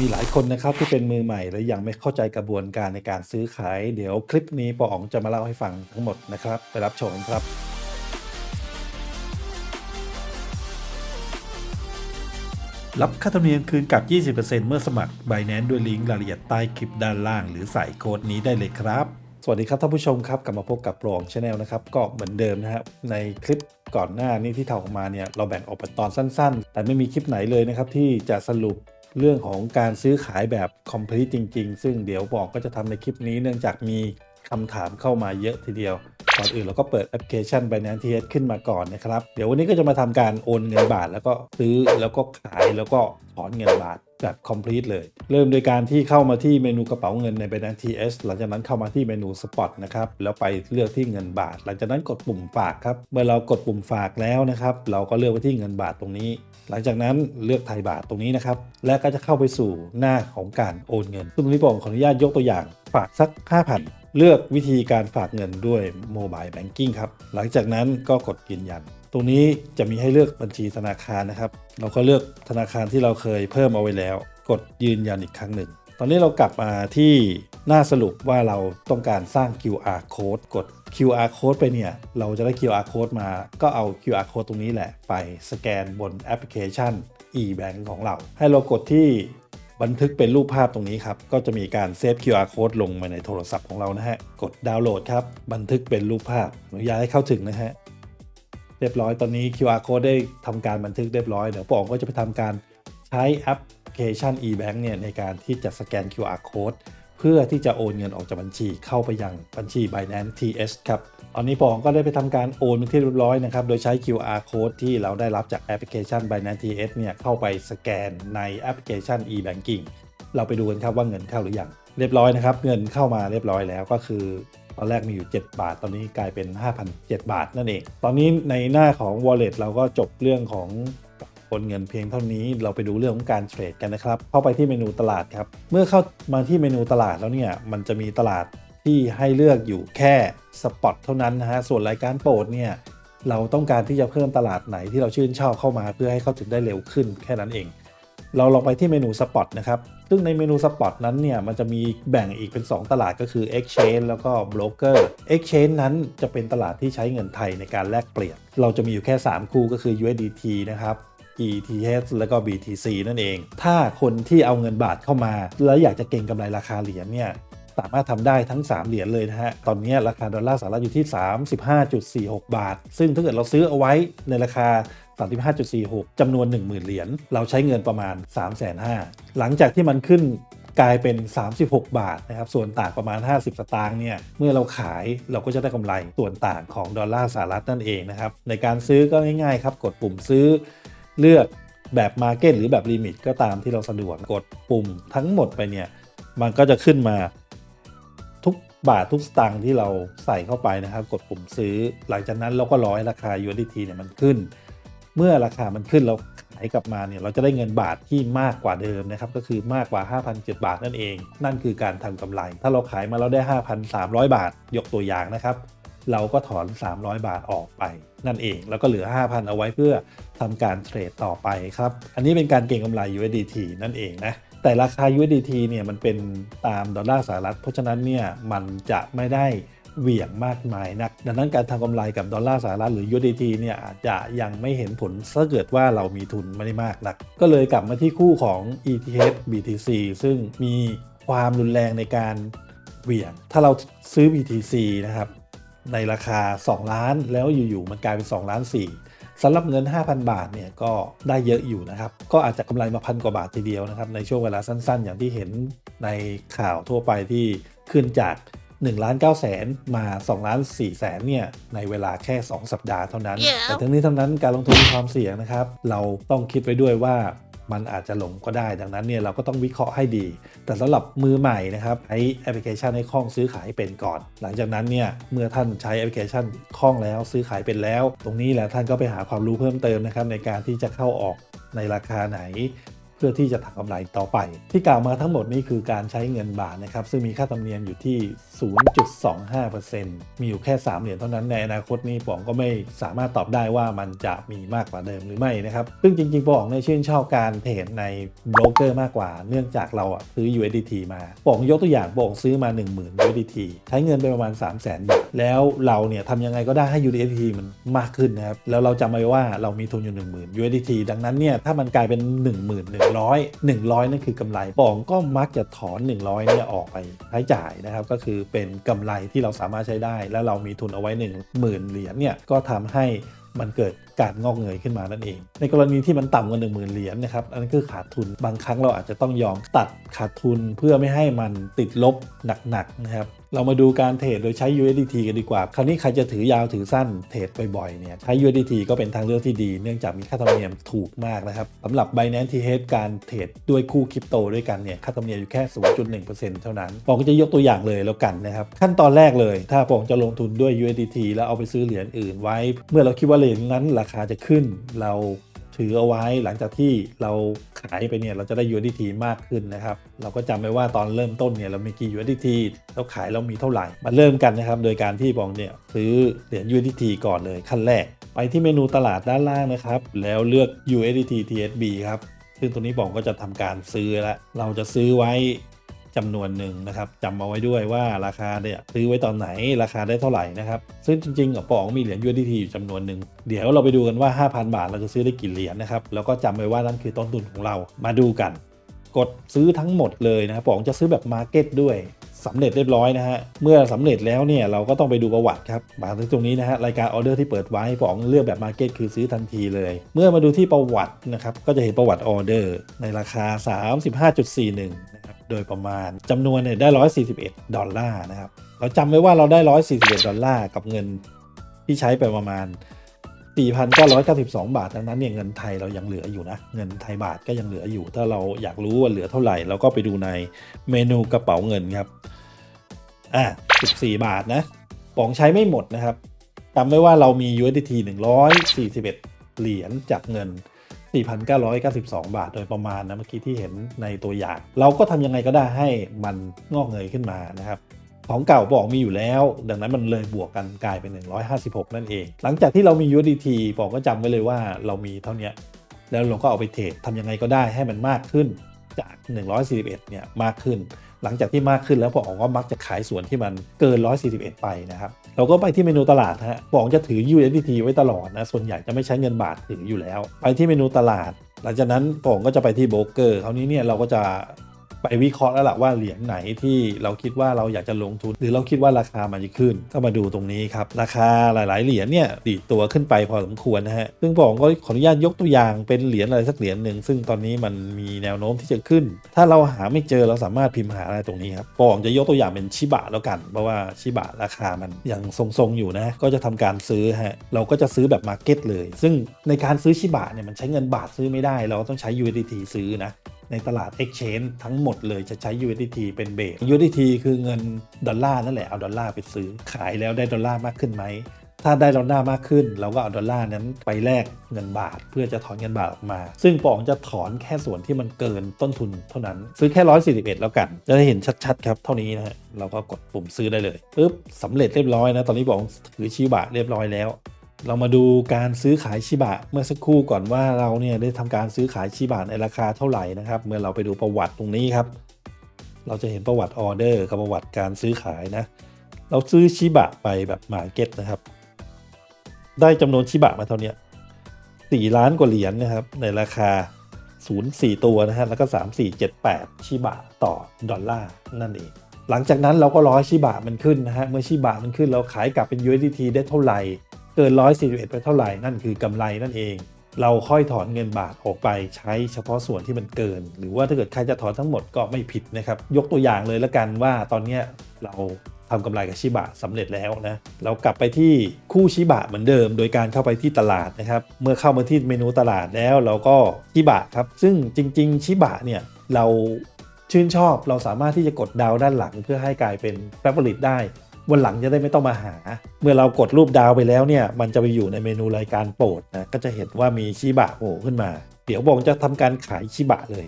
มีหลายคนนะครับที่เป็นมือใหม่และยังไม่เข้าใจกระบวนการในการซื้อขาย เดี๋ยวคลิปนี้ปออ๋องจะมาเล่าให้ฟังทั้งหมดนะครับ ไปรับชมครับ รับค่าธรรมเนียมคืนกับ 20%เมื่อสมัคร Binance ด้วยลิงก์รายละเอียดใต้คลิปด้านล่าง หรือใส่โค้ดนี้ได้เลยครับสวัสดีครับท่านผู้ชมครับกลับมาพบกับโปรองชาแนลนะครับก็เหมือนเดิมนะครับในคลิปก่อนหน้านี้ที่ทำออกมาเนี่ยเราแบ่งออกเป็นตอนสั้น ๆ แต่ไม่มีคลิปไหนเลยนะครับที่จะสรุป เรื่องของการซื้อขายแบบคอมพลีทจริง ๆ ซึ่งเดี๋ยวบอกก็จะทำในคลิปนี้เนื่องจากมีคำถามเข้ามาเยอะทีเดียว ก่อนอื่นเราก็เปิดแอปพลิเคชัน Binance TS ขึ้นมาก่อนนะครับ เดี๋ยววันนี้ก็จะมาทำการโอนเงินบาท แล้วก็ซื้อแล้วก็ขายแล้วก็ถอนเงินบาท แบบ complete เลย เริ่มโดยการที่เข้ามาที่เมนูกระเป๋าเงินใน Binance TS หลังจากนั้นเข้ามาที่เมนู Spot นะครับ แล้วไปเลือกที่เงินบาท หลังจากนั้นกดปุ่มฝากครับ เมื่อเรากดปุ่มฝากแล้วนะครับ เราก็เลือกไปที่เงินบาทตรงนี้ หลังจากนั้นเลือกไทยบาทตรงนี้นะครับ และก็จะเข้าไปสู่หน้าของการโอนเงินซึ่งตรงนี้ผมขออนุญาตยกตัวอย่าง ฝากสัก 5,000เลือกวิธีการฝากเงินด้วยโมบายแบงกิ้งครับ หลังจากนั้นก็กดยืนยัน รงนี้จะมีให้เลือกบัญชีธนาคารนะครับ เราก็เลือกธนาคารที่เราเคยเพิ่มเอาไว้แล้ว กดยืนยันอีกครั้งหนึ่ง ตอนนี้เรากลับมาที่หน้าสรุปว่าเราต้องการสร้าง QR code กด QR code ไปเนี่ย เราจะได้ QR code มา ก็เอา QR code ตรงนี้แหละ ไปสแกนบนแอปพลิเคชัน eBank ของเรา ให้เรากดที่บันทึกเป็นรูปภาพตรงนี้ครับ ก็จะมีการเซฟ QR code ลงมาในโทรศัพท์ของเรานะฮะ กดดาวน์โหลดครับ บันทึกเป็นรูปภาพอนุญาตให้เข้าถึงนะฮะ เรียบร้อยตอนนี้ QR code ได้ทำการบันทึกเรียบร้อยเดี๋ยวปองก็จะไปทำการใช้แอปพลิเคชัน eBank เนี่ยในการที่จะสแกน QR code เพื่อที่จะโอนเงินออกจากบัญชีเข้าไปยังบัญชี Binance TS ครับตอนนี้ปองก็ได้ไปทำการโอนเป็นที่เรียบร้อยนะครับ โดยใช้ QR code ที่เราได้รับจากแอปพลิเคชัน Binance TS เนี่ยเข้าไปสแกนในแอปพลิเคชัน eBanking เราไปดูกันครับว่าเงินเข้าหรือยังเรียบร้อยนะครับ เงินเข้ามาเรียบร้อยแล้วก็คือ ตอนแรกมีอยู่ 7 บาท ตอนนี้กลายเป็น 5,007 บาทนั่นเอง ตอนนี้ในหน้าของ wallet เราก็จบเรื่องของโอนเงินเพียงเท่านี้เราไปดูเรื่องของการเทรดกันนะครับ เข้าไปที่เมนูตลาดครับ เมื่อเข้ามาที่เมนูตลาดแล้วเนี่ย มันจะมีตลาดที่ให้เลือกอยู่แค่สปอตเท่านั้นนะฮะ ส่วนรายการโปรดเนี่ยเราต้องการที่จะเพิ่มตลาดไหนที่เราชื่นชอบเข้ามาเพื่อให้เข้าถึงได้เร็วขึ้นแค่นั้นเอง เราลองไปที่เมนู Spot นะครับ ซึ่งในเมนู Spot นั้นเนี่ย มันจะมีแบ่งอีกเป็น 2 ตลาดก็คือ Exchange แล้วก็ Broker Exchange นั้นจะเป็นตลาดที่ใช้เงินไทยในการแลกเปลี่ยน เราจะมีอยู่แค่ 3 คู่ก็คือ USDT นะครับ ETH แล้วก็ BTC นั่นเอง ถ้าคนที่เอาเงินบาทเข้ามา แล้วอยากจะเก็งกำไรราคาเหรียญเนี่ยสามารถทำได้ทั้ง 3 เหรียญเลยนะฮะ ตอนนี้ราคาดอลลาร์สหรัฐอยู่ที่ 35.46 บาท ซึ่งถ้าเกิดเราซื้อเอาไว้ในราคา 35.46 จำนวน 10,000 เหรียญ เราใช้เงินประมาณ 3,500,000หลังจากที่มันขึ้นกลายเป็น 36 บาทนะครับส่วนต่างประมาณ 50 สตางค์เนี่ยเมื่อเราขายเราก็จะได้กำไรส่วนต่างของดอลลาร์สหรัฐนั่นเองนะครับในการซื้อก็ง่ายๆครับกดปุ่มซื้อเลือกแบบมาเก็ตหรือแบบลิมิตก็ตามที่เราสะดวกกดปุ่มทั้งหมดไปเนี่ยมันก็จะขึ้นมาทุกบาททุกสตางค์ที่เราใส่เข้าไปนะครับ กดปุ่มซื้อ หลังจากนั้นเราก็รอให้ราคา USDT เนี่ยมันขึ้น เมื่อราคามันขึ้นเราขายกลับมาเนี่ยเราจะได้เงินบาทที่มากกว่าเดิมนะครับก็คือมากกว่า 5,007 บาทนั่นเอง นั่นคือการทำกำไร ถ้าเราขายมาเราได้ 5,300 บาท ยกตัวอย่างนะครับเราก็ถอน 300 บาทออกไป นั่นเอง แล้วก็เหลือ 5,000 เอาไว้เพื่อทำการเทรดต่อไปครับ อันนี้เป็นการเก็งกำไร USDT นั่นเองนะ แต่ราคา USDT เนี่ยมันเป็นตามดอลลาร์สหรัฐ เพราะฉะนั้นเนี่ยมันจะไม่ได้ เหวี่ยงมากมายนัก ดังนั้นการทำกำไรกับดอลลาร์สหรัฐหรือ USDT เนี่ยอาจจะยังไม่เห็นผลถ้าเกิดว่าเรามีทุนไม่ได้มากนัก ก็เลยกลับมาที่คู่ของ ETH BTC ซึ่งมีความรุนแรงในการเหวี่ยง ถ้าเราซื้อ BTC นะครับในราคา 2 ล้านแล้วอยู่ๆมันกลายเป็น 2 ล้าน 4สำหรับเงิน 5,000 บาทเนี่ยก็ได้เยอะอยู่นะครับ ก็อาจจะกำไรมาพันกว่าบาททีเดียวนะครับ ในช่วงเวลาสั้นๆ อย่างที่เห็นในข่าวทั่วไปที่ขึ้นจาก 1ล้าน9แสนมา2ล้าน4แสนเนี่ยในเวลาแค่ 2 สัปดาห์เท่านั้น Yeah. แต่ทั้งนี้ทั้งนั้นการลงทุนมีความเสี่ยงนะครับ เราต้องคิดไว้ด้วยว่ามันอาจจะหลงก็ได้ ดังนั้นเนี่ยเราก็ต้องวิเคราะห์ให้ดี แต่สำหรับมือใหม่นะครับใช้แอปพลิเคชันให้คล่องซื้อขายเป็นก่อน หลังจากนั้นเนี่ยเมื่อท่านใช้แอปพลิเคชันคล่องแล้วซื้อขายเป็นแล้ว ตรงนี้แหละท่านก็ไปหาความรู้เพิ่มเติมนะครับในการที่จะเข้าออกในราคาไหน เพื่อที่จะทำกำไรต่อไป ที่กล่าวมาทั้งหมดนี้คือการใช้เงินบาทนะครับซึ่งมีค่าธรรมเนียมอยู่ที่ 0.25%มีอยู่แค่ 3 เหรียญเท่านั้นในอนาคตนี้ป๋องก็ไม่สามารถตอบได้ว่ามันจะมีมากกว่าเดิมหรือไม่นะครับ ซึ่งจริงๆป๋องในชื่นชอบการเทรดในโบรกเกอร์มากกว่า เนื่องจากเราอะซื้อ USDT มาป๋องยกตัวอย่างป๋องซื้อมา 10,000 USDT ใช้เงินไปประมาณ 3 0 0 0 0 0บาทแล้วเราเนี่ยทำยังไงก็ได้ให้ USDT มันมากขึ้นนะครับแล้วเราจำไว้ว่าเรามีทุนอยู่ 10,000 USDT ดังนั้นเนี่ยถ้ามันกลายเป็น 1100 100นั่นคือกำไรป๋องก็มักจะถอน 100เนี่ยออกไปใช้จ่ายนะครับก็คือเป็นกำไรที่เราสามารถใช้ได้ และเรามีทุนเอาไว้10,000เหรียญเนี่ยก็ทำให้มันเกิด การงอกเงยขึ้นมานั่นเอง ในกรณีที่มันต่ำกว่า1 0,000เหรียญนะครับอันนั้นคือขาดทุนบางครั้งเราอาจจะต้องยอมตัดขาดทุนเพื่อไม่ให้มันติดลบหนักๆนะครับเรามาดูการเทรดโดยใช้ USDT กันดีกว่า คราวนี้ใครจะถือยาวถือสั้นเทรดบ่อยๆเนี่ยใช้ USDT ก็เป็นทางเลือกที่ดี เนื่องจากมีค่าธรรมเนียมถูกมากนะครับสำหรับ Binance TH การเทรดด้วยคู่คริปโตด้วยกันเนี่ยค่าธรรมเนียมอยู่แค่ 0.1%เท่านั้นผมก็จะยกตัวอย่างเลยแล้วกันนะครับขั้นตอนแรกเลย ถ้าผมจะลงทุนด้วย USDT แล้วเอาไปซื้อเหรียญอื่นไว้ เมื่อเราคิดว่าเหรียญนั้นราราคาจะขึ้น เราถือเอาไว้หลังจากที่เราขายไปเนี่ยเราจะได้ USDT มากขึ้นนะครับ เราก็จำไว้ว่าตอนเริ่มต้นเนี่ยเรามีกี่ USDT แล้วขายเรามีเท่าไหร่ มาเริ่มกันนะครับ โดยการที่บองเนี่ยซื้อเหรียญ USDT ก่อนเลยขั้นแรก ไปที่เมนูตลาดด้านล่างนะครับ แล้วเลือก USDT TSB ครับซึ่งตัวนี้บองก็จะทำการซื้อแล้วเราจะซื้อไว้ จำนวนหนึ่งนะครับจำเอาไว้ด้วยว่าราคาเนี่ยซื้อไว้ตอนไหนราคาได้เท่าไหร่นะครับซึ่งจริงๆกับป๋องมีเหรียญ USDT อยู่จำนวนหนึ่งเดี๋ยวเราไปดูกันว่า 5,000 บาทเราจะซื้อได้กี่เหรียญนะครับแล้วก็จำไว้ว่านั่นคือต้นทุนของเรามาดูกัน กดซื้อทั้งหมดเลยนะครับป๋องจะซื้อแบบมาร์เก็ตด้วยสำเร็จเรียบร้อยนะฮะ เมื่อสำเร็จแล้วเนี่ยเราก็ต้องไปดูประวัติครับ มาที่ตรงนี้นะฮะรายการออเดอร์ที่เปิดไว้ป๋องเลือกแบบมาร์เก็ตคือซื้อทันทีเลย เมื่อมาดูที่ประวัตินะครับก็จะเห็นประวัติออเดอร์ในราคา 35.41นะ โดยประมาณจำนวนเนี่ยได้ 141 ดอลลาร์นะครับ เราจำไว้ว่าเราได้ 141 ดอลลาร์กับเงินที่ใช้ไปประมาณ 4,992 บาท ดังนั้นเนี่ยเงินไทยเรายังเหลืออยู่นะ เงินไทยบาทก็ยังเหลืออยู่ ถ้าเราอยากรู้ว่าเหลือเท่าไหร่เราก็ไปดูในเมนูกระเป๋าเงินครับ อะ 14 บาทนะป๋องใช้ไม่หมดนะครับจำไว้ว่าเรามี USDT 141 เหรียญจากเงิน 4,992 บาท โดยประมาณนะเมื่อกี้ที่เห็นในตัวอย่าง เราก็ทำยังไงก็ได้ให้มันงอกเงยขึ้นมานะครับของเก่าบอกมีอยู่แล้ว ดังนั้นมันเลยบวกกันกลายเป็น 156 นั่นเอง หลังจากที่เรามี USDT บอกก็จำไว้เลยว่าเรามีเท่านี้แล้วเราก็เอาไปเทรดทำยังไงก็ได้ให้มันมากขึ้นจาก 141 เนี่ยมากขึ้น หลังจากที่มากขึ้นแล้วปองก็มักจะขายส่วนที่มันเกิน 141 ไปนะครับเราก็ไปที่เมนูตลาดฮะปองจะถือ USDT ไว้ตลอดนะส่วนใหญ่จะไม่ใช้เงินบาทถืออยู่แล้ว ไปที่เมนูตลาด หลังจากนั้นปองก็จะไปที่โบรกเกอร์คราวนี้เนี่ยเราก็จะ ไปวิเคราะห์แล้วล่ะว่าเหรียญไหนที่เราคิดว่าเราอยากจะลงทุน หรือเราคิดว่าราคามันจะขึ้น ก็มาดูตรงนี้ครับราคาหลาย ๆ เหรียญเนี่ยดีดตัวขึ้นไปพอสมควรนะฮะซึ่งผมก็ขออนุญาตยกตัวอย่างเป็นเหรียญอะไรสักเหรียญหนึ่งซึ่งตอนนี้มันมีแนวโน้มที่จะขึ้น ถ้าเราหาไม่เจอเราสามารถพิมพ์หาอะไรตรงนี้ครับปองจะยกตัวอย่างเป็นชิบะแล้วกัน เพราะว่าชิบะราคามันยังทรง ๆ อยู่นะ ก็จะทำการซื้อฮะเราก็จะซื้อแบบมาร์เก็ตเลย ซึ่งในการซื้อชิบะเนี่ยมันใช้เงินบาทซื้อไม่ได้ เราต้องใช้ USDT ซื้อนะ ในตลาด Exchange ทั้งหมดเลยจะใช้ USDT เป็นเบส USDT คือเงินดอลลาร์นั่นแหละเอาดอลลาร์ไปซื้อ ขายแล้วได้ดอลลาร์มากขึ้นไหม ถ้าได้ดอลลาร์มากขึ้น เราก็เอาดอลลาร์นั้นไปแลกเงินบาท เพื่อจะถอนเงินบาทออกมา ซึ่งปองจะถอนแค่ส่วนที่มันเกินต้นทุนเท่านั้น ซื้อแค่ 141 แล้วกัน จะได้เห็นชัดๆครับเท่านี้นะฮะเราก็กดปุ่มซื้อได้เลยปึ๊บสำเร็จเรียบร้อยนะตอนนี้ปองถือชิบะเรียบร้อยแล้ว เรามาดูการซื้อขายชิบะเมื่อสักครู่ก่อนว่าเราเนี่ยได้ทำการซื้อขายชิบะในราคาเท่าไหร่นะครับ เมื่อเราไปดูประวัติตรงนี้ครับ เราจะเห็นประวัติออเดอร์กับประวัติการซื้อขายนะ เราซื้อชิบะไปแบบมาเก็ตนะครับ ได้จำนวนชิบะมาเท่าเนี้สี่ล้านกว่าเหรียญนะครับ ในราคา 0 4 ตัวนะฮะแล้วก็ 3 4 7 8 ชิบะต่อดอลลาร์นั่นเองหลังจากนั้นเราก็รอให้ชิบะมันขึ้นนะฮะเมื่อชิบะมันขึ้นเราขายกลับเป็น USDT ได้เท่าไหร่ เกิน 141 ไปเท่าไหร่นั่นคือกำไรนั่นเอง เราค่อยถอนเงินบาทออกไปใช้เฉพาะส่วนที่มันเกิน หรือว่าถ้าเกิดใครจะถอนทั้งหมดก็ไม่ผิดนะครับยกตัวอย่างเลยละกันว่าตอนนี้เราทำกำไรกับชิบะสำเร็จแล้วนะ เรากลับไปที่คู่ชิบะเหมือนเดิม โดยการเข้าไปที่ตลาดนะครับ เมื่อเข้ามาที่เมนูตลาดแล้วเราก็ชิบะครับ ซึ่งจริง ๆ ชิบะเนี่ยเราชื่นชอบเราสามารถที่จะกดดาวด้านหลังเพื่อให้กลายเป็นแฟบริตได้ วันหลังจะได้ไม่ต้องมาหา เมื่อเรากดรูปดาวไปแล้วเนี่ย มันจะไปอยู่ในเมนูรายการโปรดนะก็จะเห็นว่ามีชิบะโผล่ขึ้นมา เดี๋ยวบอกจะทำการขายชิบะเลย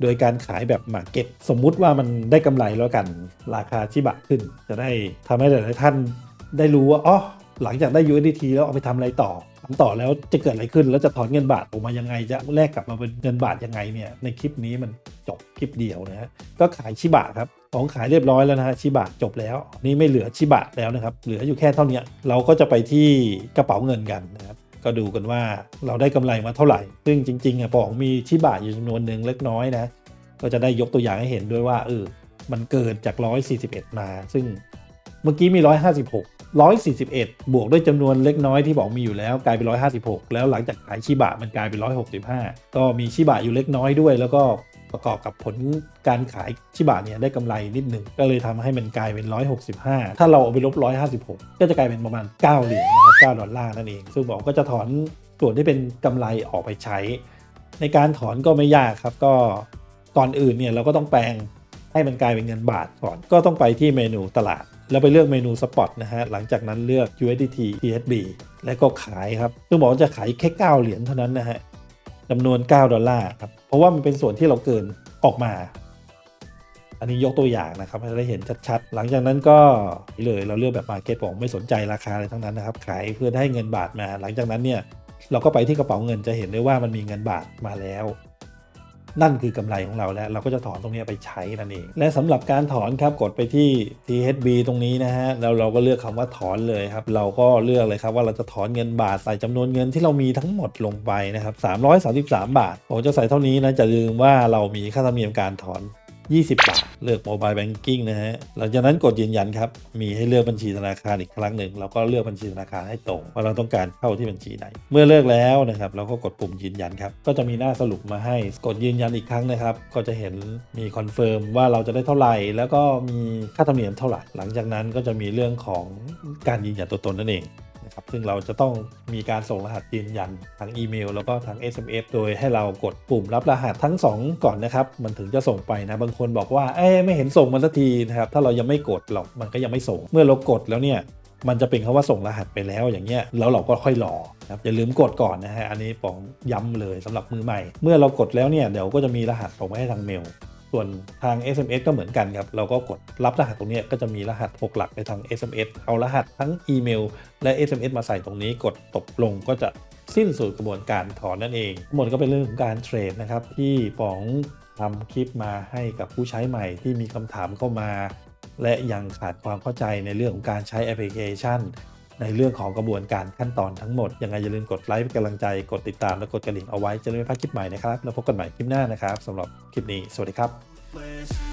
โดยการขายแบบมาเก็ตสมมุติว่ามันได้กำไรแล้วกันราคาชิบะขึ้น จะได้ทำให้หลายๆท่านได้รู้ว่าอ๋อหลังจากได้ USDT แล้วเอาไปทำอะไรต่อทำต่อแล้วจะเกิดอะไรขึ้นแล้วจะถอนเงินบาทออกมายังไงจะแลกกลับมาเป็นเงินบาทยังไงเนี่ยในคลิปนี้มันจบคลิปเดียวนะฮะก็ขายชิบะครับ ของขายเรียบร้อยแล้วนะฮะชิบะจบแล้ว นี่ไม่เหลือชิบะแล้วนะครับ เหลืออยู่แค่เท่านี้เราก็จะไปที่กระเป๋าเงินกันนะครับก็ดูกันว่าเราได้กำไรมาเท่าไหร่ ซึ่งจริงๆอะป๋องมีชิบะอยู่จำนวนหนึ่งเล็กน้อยนะ ก็จะได้ยกตัวอย่างให้เห็นด้วยว่าเออมันเกินจาก 141 มา ซึ่งเมื่อกี้มี 156 141 บวกด้วยจำนวนเล็กน้อยที่บอกมีอยู่แล้วกลายเป็น 156 แล้วหลังจากขายชิบะมันกลายเป็น 165 ก็มีชิบะอยู่เล็กน้อยด้วย แล้วก็ ประกอบกับผลการขายชิบะเนี่ยได้กำไรนิดหนึ่งก็เลยทำให้มันกลายเป็น 165 ถ้าเราเอาไปลบ 156 ก็จะกลายเป็นประมาณ 9 เหรียญนะครับ9ดอลลาร์นั่นเอง ซึ่งบอกก็จะถอนส่วนที่เป็นกำไรออกไปใช้ ในการถอนก็ไม่ยากครับก็ก่อนอื่นเนี่ยเราก็ต้องแปลงให้มันกลายเป็นเงินบาทก่อนก็ต้องไปที่เมนูตลาดแล้วไปเลือกเมนูสปอตนะฮะ หลังจากนั้นเลือก USDT TSB แล้วก็ขายครับซึ่งบอกว่าจะขายแค่ 9 เหรียญเท่านั้นนะฮะ จำนวน 9 ดอลลาร์ครับ เพราะว่ามันเป็นส่วนที่เราเกินออกมา อันนี้ยกตัวอย่างนะครับให้ได้เห็นชัดๆ หลังจากนั้นก็เลยเราเลือกแบบมาเก็ตบอกไม่สนใจราคาอะไรทั้งนั้นนะครับ ขายเพื่อได้เงินบาทมา หลังจากนั้นเนี่ยเราก็ไปที่กระเป๋าเงินจะเห็นได้ว่ามันมีเงินบาทมาแล้ว นั่นคือกำไรของเราแล้ว เราก็จะถอนตรงนี้ไปใช้นั่นเอง และสำหรับการถอนครับกดไปที่ THB ตรงนี้นะฮะแล้วเราก็เลือกคำว่าถอนเลยครับ เราก็เลือกเลยครับว่าเราจะถอนเงินบาทใส่จำนวนเงินที่เรามีทั้งหมดลงไปนะครับ333 บาท ผมจะใส่เท่านี้นะจะลืมว่าเรามีค่าธรรมเนียมการถอน 20 บาท เลือกโมบายแบงกิ้งนะฮะ หลังจากนั้นกดยืนยันครับ มีให้เลือกบัญชีธนาคารอีกครั้งหนึ่งเราก็เลือกบัญชีธนาคารให้ตรงว่าเราต้องการเข้าที่บัญชีไหน เมื่อเลือกแล้วนะครับเราก็กดปุ่มยืนยันครับ ก็จะมีหน้าสรุปมาให้กดยืนยันอีกครั้งนะครับ ก็จะเห็นมีคอนเฟิร์มว่าเราจะได้เท่าไหร่ แล้วก็มีค่าธรรมเนียมเท่าไหร่ หลังจากนั้นก็จะมีเรื่องของการยืนยันตัวตนนั่นเอง นะครับ ซึ่งเราจะต้องมีการส่งรหัสยืนยันทางอีเมล แล้วก็ทาง SMS โดยให้เรากดปุ่มรับรหัสทั้ง 2 ก่อนนะครับ มันถึงจะส่งไปนะ บางคนบอกว่า เอ้ไม่เห็นส่งมันสักทีนะครับ ถ้าเรายังไม่กดหรอก มันก็ยังไม่ส่ง เมื่อเรากดแล้วเนี่ยมันจะเป็นคำว่าส่งรหัสไปแล้วอย่างเงี้ยแล้วเราก็ค่อยรอนะครับอย่าลืมกดก่อนนะฮะอันนี้ปองย้ำเลยสำหรับมือใหม่ เมื่อเรากดแล้วเนี่ยเดี๋ยวก็จะมีรหัสส่งไปให้ทางเมล ส่วนทาง SMS ก็เหมือนกันครับ เราก็กดรับรหัสตรงนี้ก็จะมีรหัส 6 หลักในทาง SMS เอารหัสทั้งอีเมล และ SMS มาใส่ตรงนี้กดตกลงก็จะสิ้นสุดกระบวนการถอนนั่นเองทั้งหมดก็เป็นเรื่องของการเทรดนะครับ ที่ป๋องทำคลิปมาให้กับผู้ใช้ใหม่ที่มีคำถามเข้ามา และยังขาดความเข้าใจในเรื่องของการใช้แอปพลิเคชัน ในเรื่องของกระบวนการขั้นตอนทั้งหมด ยังไงอย่าลืมกดไลค์เป็นกำลังใจ กดติดตามและกดกระดิ่งเอาไว้จะได้ไม่พลาดคลิปใหม่นะครับ แล้วพบกันใหม่คลิปหน้านะครับสำหรับคลิปนี้ สวัสดีครับ place